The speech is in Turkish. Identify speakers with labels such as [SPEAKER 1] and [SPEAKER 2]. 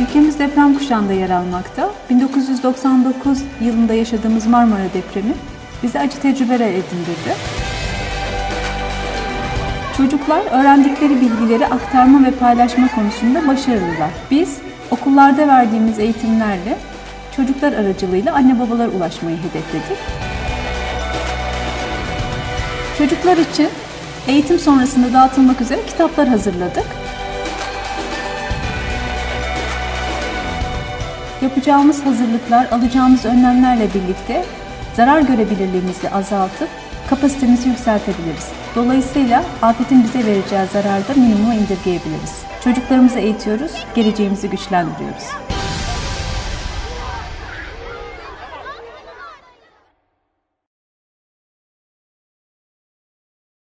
[SPEAKER 1] Ülkemiz deprem kuşağında yer almakta. 1999 yılında yaşadığımız Marmara depremi bize acı tecrübeler edindirdi. Çocuklar öğrendikleri bilgileri aktarma ve paylaşma konusunda başarılılar. Biz okullarda verdiğimiz eğitimlerle çocuklar aracılığıyla anne babalara ulaşmayı hedefledik. Çocuklar için eğitim sonrasında dağıtılmak üzere kitaplar hazırladık. Yapacağımız hazırlıklar, alacağımız önlemlerle birlikte zarar görebilirliğimizi azaltıp kapasitemizi yükseltebiliriz. Dolayısıyla afetin bize vereceği zararı da minimuma indirgeyebiliriz. Çocuklarımızı eğitiyoruz, geleceğimizi güçlendiriyoruz.